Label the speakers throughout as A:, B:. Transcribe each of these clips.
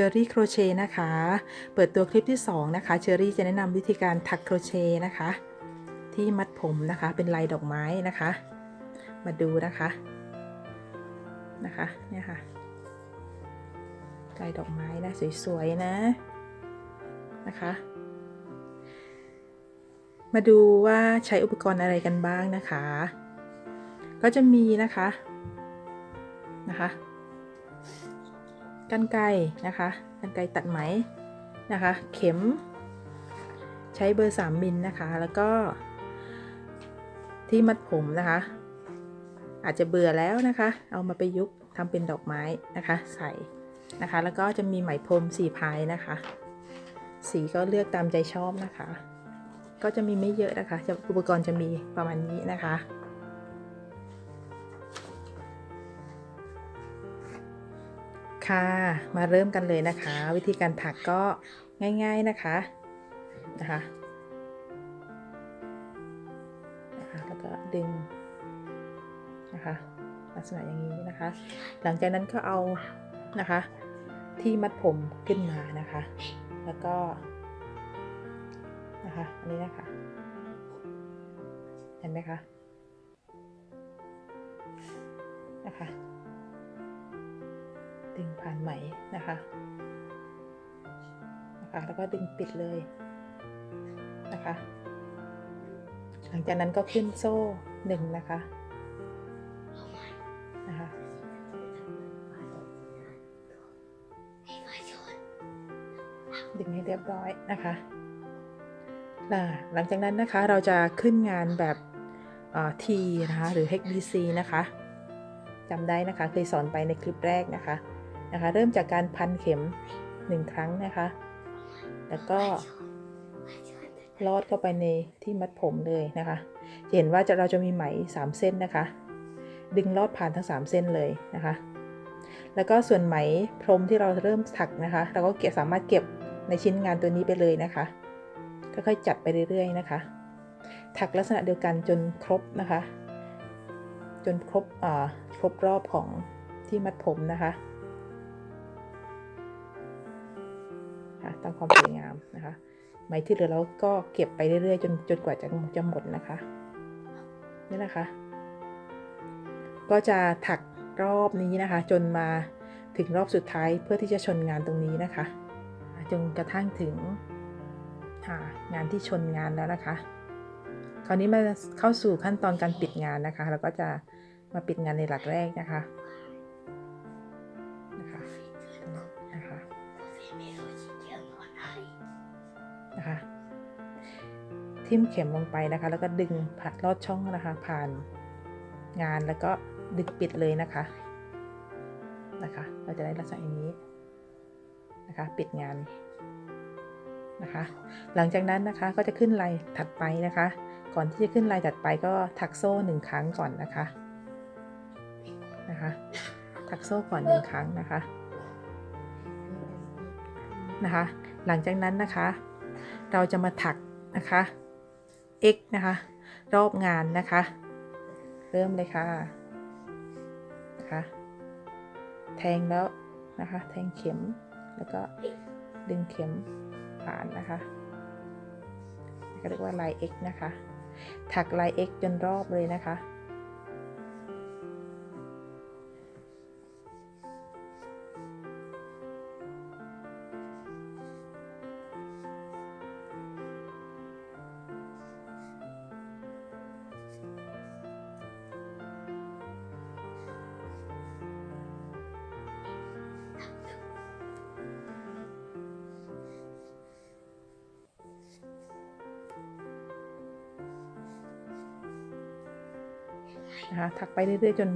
A: เชอรี่โครเชต์นะคะ เปิดตัวคลิปที่ 2 นะคะ เชอรี่จะแนะนำวิธีการถักโครเชต์นะคะ ที่มัดผมนะคะ เป็นลายดอกไม้นะคะ มาดูนะคะ นะคะ เนี่ยค่ะ ลายดอกไม้นะสวยๆนะนะคะ มาดูว่าใช้อุปกรณ์อะไรกันบ้างนะคะ ก็จะมีนะคะ นะคะ กันไกรนะคะกันไกรตัดไหมนะคะ เข็ม ใช้เบอร์ 3 มิลนะคะ แล้วก็ที่มัดผมนะคะ อาจจะเบื่อแล้วนะคะ เอามาประยุกต์ทำเป็นดอกไม้นะคะ ใส่นะคะ แล้วก็จะมีไหมพรมสีพายนะคะ สีก็เลือกตามใจชอบนะคะ ก็จะมีไม่เยอะนะคะ อุปกรณ์จะมีประมาณนี้นะคะ ค่ะ มาเริ่มกันเลยนะคะ วิธีการถักก็ง่าย ๆนะคะนะคะนะคะแล้วก็ดึงนะคะลักษณะอย่างนี้นะคะ หลังจากนั้นก็เอานะคะที่มัดผมขึ้นมานะคะ แล้วก็นะคะอันนี้นะคะเห็นไหมคะนะคะ ดึงผ่านไหมนะคะนะคะแล้วก็ดึงปิดเลยนะคะ หลังจากนั้นก็ขึ้นโซ่หนึ่งนะคะนะคะดึงให้เรียบร้อยนะคะะหลังจากนั้นนะคะเราจะขึ้นงานแบบทีนะคะหรือ HBC นะคะจำได้นะคะเคยสอนไปในคลิปแรกนะคะ นะคะ เริ่มจากการพันเข็ม1ครั้งนะคะ แล้วก็ลอดเข้าไปในที่มัดผมเลยนะคะจะเห็นว่าจะเราจะมีไหม 3 เส้นนะคะ ดึงลอดผ่านทั้ง 3 เส้นเลยนะคะ แล้วก็ส่วนไหมพรมที่เราเริ่มถักนะคะ เราก็เก็บสามารถเก็บในชิ้นงานตัวนี้ไปเลยนะคะค่อยๆจัดไปเรื่อยๆนะคะ ถักลักษณะเดียวกันจนครบนะคะ จนครบครบรอบของที่มัดผมนะคะ ตามความสวยงามนะคะไหมที่เหลือเราก็เก็บไปเรื่อยๆ จนจนกว่าจะจะหมดนะคะนี่นะคะ ก็จะถักรอบนี้นะคะ จนมาถึงรอบสุดท้ายเพื่อที่จะชนงานตรงนี้นะคะจนกระทั่งถึงงานที่ชนงานแล้วนะคะ คราวนี้มาเข้าสู่ขั้นตอนการปิดงานนะคะแล้วก็จะมาปิดงานในหลักแรกนะคะ ทิ่มเข็มลงไปนะคะ แล้วก็ดึงผ่านลอดช่องนะคะ ผ่านงานแล้วก็ดึงปิดเลยนะคะนะคะ เราจะได้ลักษณะอย่างนี้นะคะ ปิดงานนะคะ หลังจากนั้นนะคะก็จะขึ้นลายถัดไปนะคะ ก่อนที่จะขึ้นลายถัดไปก็ถักโซ่หนึ่งครั้งก่อนนะคะนะคะ ถักโซ่ก่อนหนึ่งครั้งนะคะนะคะ หลังจากนั้นนะคะ เราจะมาถักนะคะ x นะคะ รอบงานนะคะ เริ่มเลยค่ะนะคะแทงแล้วนะคะ แทงเข็มแล้วก็ดึงเข็มผ่านนะคะก็เรียกว่าลาย x นะคะ ถักลาย x จนรอบเลยนะคะ นะคะ ถักไปเรื่อยๆ จน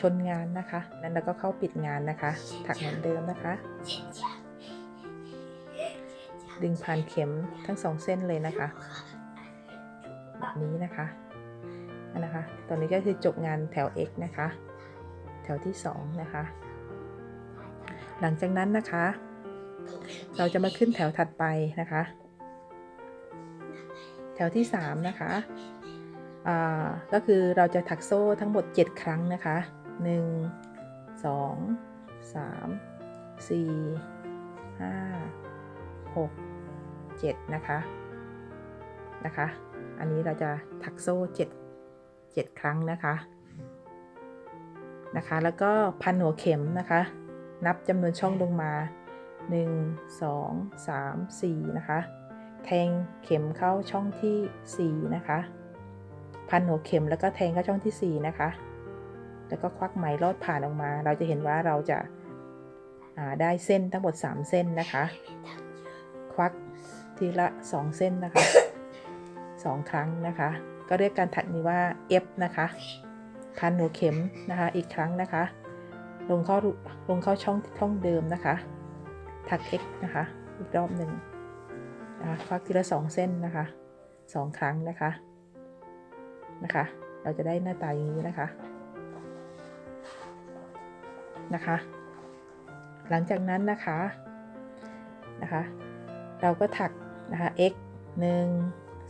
A: ชนงานนะคะแล้วเราก็เข้าปิดงานนะคะ ถักเหมือนเดิมนะคะ ดึงผ่านเข็มทั้งสองเส้นเลยนะคะ แบบนี้นะคะนะคะ ตอนนี้ก็คือจบงานแถว x นะคะ แถวที่ 2 นะคะ หลังจากนั้นนะคะ เราจะมาขึ้นแถวถัดไปนะคะ แถวที่ 3 นะคะ ก็คือเราจะถักโซ่ทั้งหมด 7 ครั้งนะคะ 1 2 3สี่ห้าหกเจ็ดนะคะนะคะ อันนี้เราจะถักโซ่เจ็ดเจ็ดครั้งนะคะนะคะ แล้วก็พันหัวเข็มนะคะ นับจำนวนช่องลงมา 1 2 3 4 นะคะ แทงเข็มเข้าช่องที่ 4 นะคะ พันหัวเข็มแล้วก็แทงเข้าช่องที่ 4 นะคะ แล้วก็ควักไหมลอดผ่านออกมา เราจะเห็นว่าเราจะาได้เส้นทั้งหมด 3 เส้นนะคะ ควักทีละ 2 เส้นนะคะ 2 ครั้งนะคะ ก็เรียกการถักนี้ว่า F นะคะ พันหัวเข็มนะคะ อีกครั้งนะคะ ลงเข้าลงเข้าช่องช่องเดิมนะคะ ถัก x นะคะ อีกรอบหนึ่งนะคะควักทีละสองเส้นนะคะสองครั้งนะคะ นะคะ เราจะได้หน้าตาอย่างนี้นะคะ นะคะ หลังจากนั้นนะคะ นะคะ เราก็ถักนะคะ x 1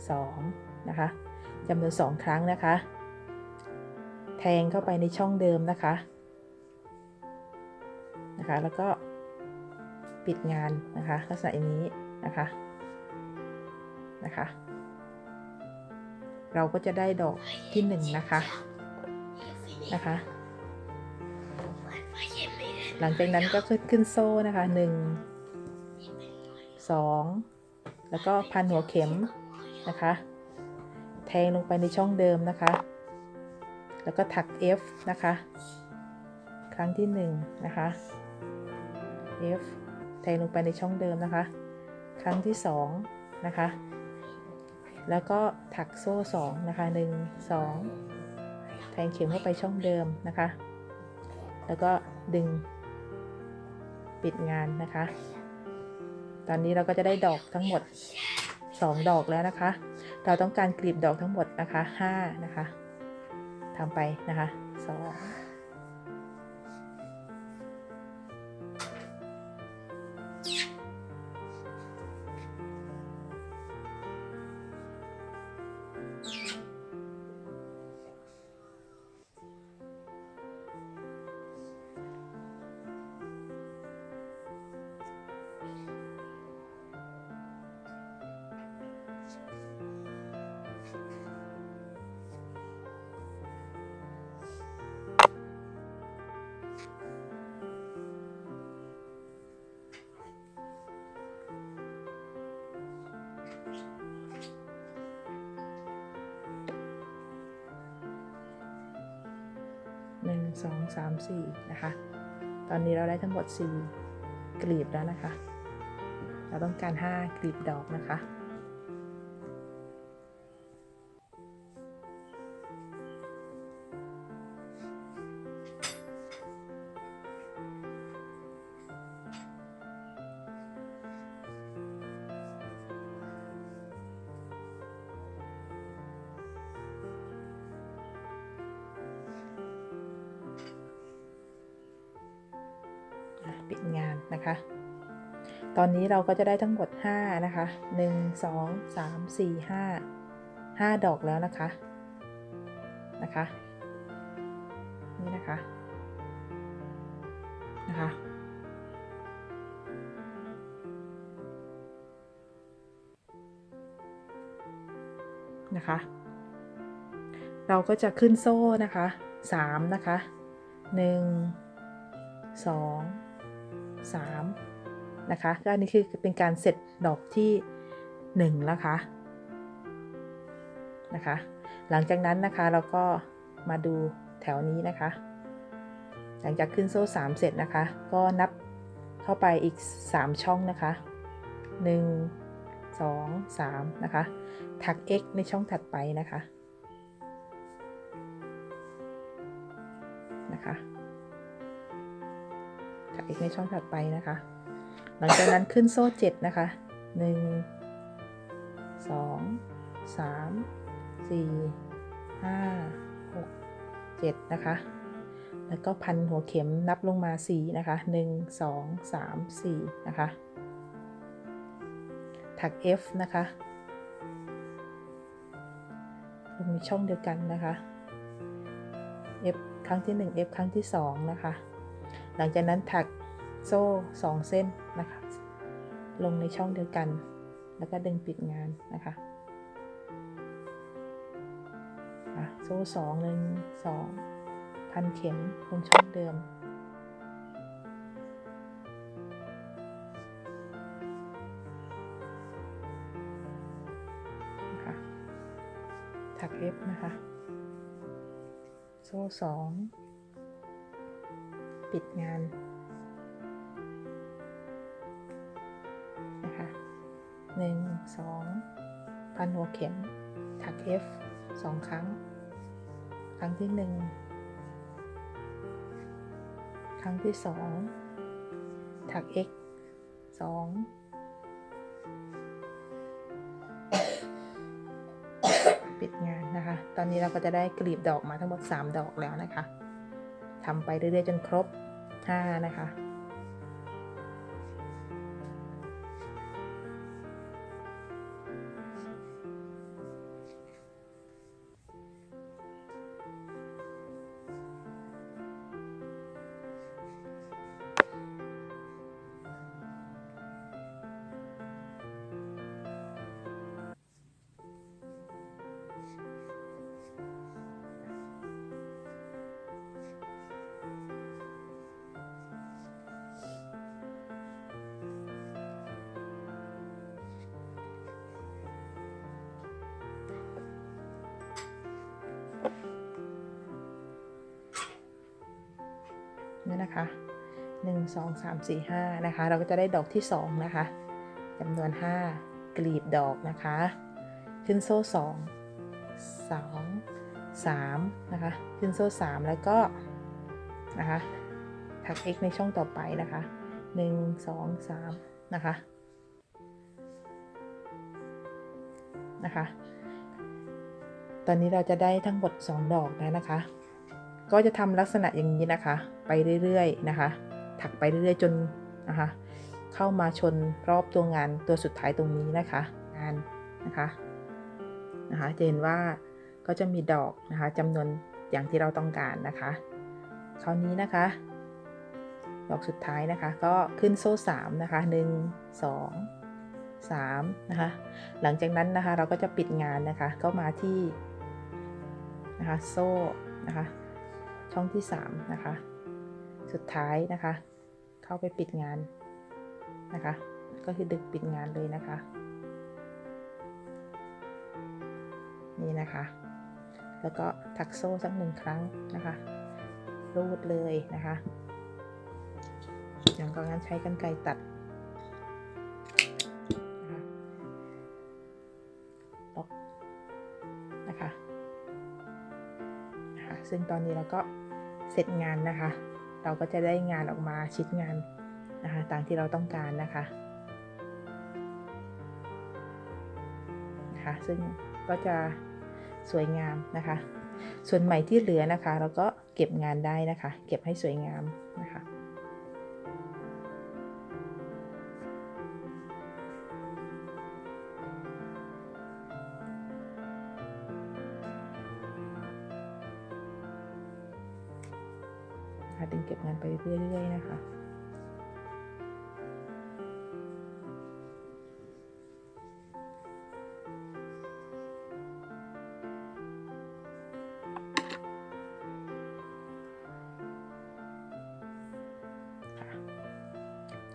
A: 2นะคะจำนวนสองครั้งนะคะ แทงเข้าไปในช่องเดิมนะคะนะคะ แล้วก็ปิดงานนะคะลักษณะอย่างนี้นะคะนะคะ เราก็จะได้ดอกที่หนึ่งนะคะ นะคะ หลังจากนั้นก็ขึ้นโซ่นะคะหนึ่งสองแล้วก็พันหัวเข็มนะคะ แทงลงไปในช่องเดิมนะคะ แล้วก็ถัก F นะคะ ครั้งที่1นงนะคะ F แทงลงไปในช่องเดิมนะคะ ครั้งที่2นะคะ แล้วก็ถักโซ่ 2 นะคะ 1 2 แทงเข็มเข้าไปช่องเดิมนะคะ แล้วก็ดึงปิดงานนะคะ ตอนนี้เราก็จะได้ดอกทั้งหมด 2 ดอกแล้วนะคะ เราต้องการกลีบดอกทั้งหมดนะคะ5นะคะทำไปนะคะส องหนึ่งสองสามสี่นะคะ ตอนนี้เราได้ทั้งหมด 4 กลีบแล้วนะคะ เราต้องการ 5 กลีบดอกนะคะ ปิดงานนะคะ ตอนนี้เราก็จะได้ทั้งหมด 5 นะคะ 1 2 3 4 5 5 ดอกแล้วนะคะนะคะนี่นะคะนะคะนะคะ เราก็จะขึ้นโซ่นะคะ 3 นะคะ 1 2 3 นะคะ ก็อันนี้คือเป็นการเสร็จดอกที่1นะคะนะคะ หลังจากนั้นนะคะเราก็มาดูแถวนี้นะคะ หลังจากขึ้นโซ่ 3 เสร็จนะคะ ก็นับเข้าไปอีก 3 ช่องนะคะ 1 2 3 นะคะ ถัก x ในช่องถัดไปนะคะนะคะ ถักในช่องถัดไปนะคะ หลังจากนั้นขึ้นโซ่7นะคะ1 2 3 4 5 6 7นะคะ แล้วก็พันหัวเข็มนับลงมา4นะคะ1 2 3 4นะคะ ถัก F นะคะลงในช่องเดียวกันนะคะ F ครั้งที่ 1 F ครั้งที่ 2 นะคะ หลังจากนั้นถัก โซ่สองเส้นนะคะ ลงในช่องเดียวกัน แล้วก็ดึงปิดงานนะคะโซ่สองหนึ่งสองพันเข็มลงช่องเดิมนะคะถัก F นะคะ โซ่สอง ปิดงาน หนึ่งสองพันหัวเข็ม ถัก F สองครั้ง ครั้งที่หนึ่งครั้งที่สองถัก X สองปิดงานนะคะ ตอนนี้เราก็จะได้กลีบดอกมาทั้งหมด 3 ดอกแล้วนะคะทำไปเรื่อยๆจนครบ 5 นะคะ นี่นะคะหนึ่งสองสามสี่ห้านะคะ เราก็จะได้ดอกที่สองนะคะจำนวนห้ากลีบดอกนะคะ ขึ้นโซ่สองสองสามนะคะ ขึ้นโซ่สามแล้วก็นะคะถัก x ในช่องต่อไปนะคะหนึ่งสองสามนะคะนะคะตอนนี้เราจะได้ทั้งหมด 2 ดอกแล้วนะคะ ก็จะทำลักษณะอย่างนี้นะคะ ไปเรื่อยๆนะคะ ถักไปเรื่อยๆจนนะคะ เข้ามาชนรอบตัวงานตัวสุดท้ายตรงนี้นะคะงานนะคะนะคะจะเห็นว่าก็จะมีดอกนะคะจำนวนอย่างที่เราต้องการนะคะ คราวนี้นะคะ ดอกสุดท้ายนะคะ ก็ขึ้นโซ่3นะคะ 1 2 3นะคะ หลังจากนั้นนะคะเราก็จะปิดงานนะคะ ก็มาที่นะคะโซ่นะคะ ช่องที่ 3 นะคะ สุดท้ายนะคะ เข้าไปปิดงานนะคะ ก็คือดึงปิดงานเลยนะคะ นี่นะคะ แล้วก็ถักโซ่สักหนึ่งครั้งนะคะรูดเลยนะคะอย่างก็งั้นใช้กันไกรตัดนะคะล็อกนะคะนะคะ ซึ่งตอนนี้เราก็เสร็จงานนะคะ เราก็จะได้งานออกมาชิดงานนะคะตามที่เราต้องการนะคะนะคะซึ่งก็จะสวยงามนะคะ ส่วนใหม่ที่เหลือนะคะ เราก็เก็บงานได้นะคะ เก็บให้สวยงามนะคะ ไปเรื่อยๆนะคะค่ะ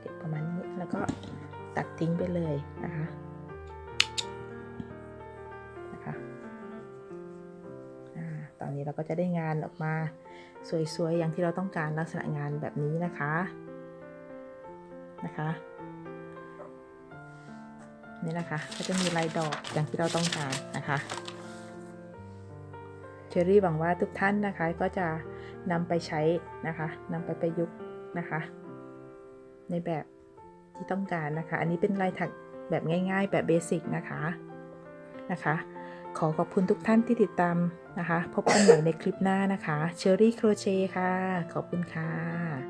A: เก็บประมาณนี้แล้วก็ตัดทิ้งไปเลยนะคะนะคะอ่าตอนนี้เราก็จะได้งานออกมา สวยๆ อย่างที่เราต้องการลักษณะงานแบบนี้นะคะนะคะนี่นะคะก็จะมีลายดอกอย่างที่เราต้องการนะคะเชอรี่หวังว่าทุกท่านนะคะก็จะนำไปใช้นะคะนำไปประยุกต์นะคะ ในแบบที่ต้องการนะคะ อันนี้เป็นลายถักแบบง่าย ๆ แบบเบสิกนะคะนะคะ ขอขอบคุณทุกท่านที่ติดตามนะคะ พบกันใหม่ในคลิปหน้านะคะ เชอรี่โครเชค่ะ ขอบคุณค่ะ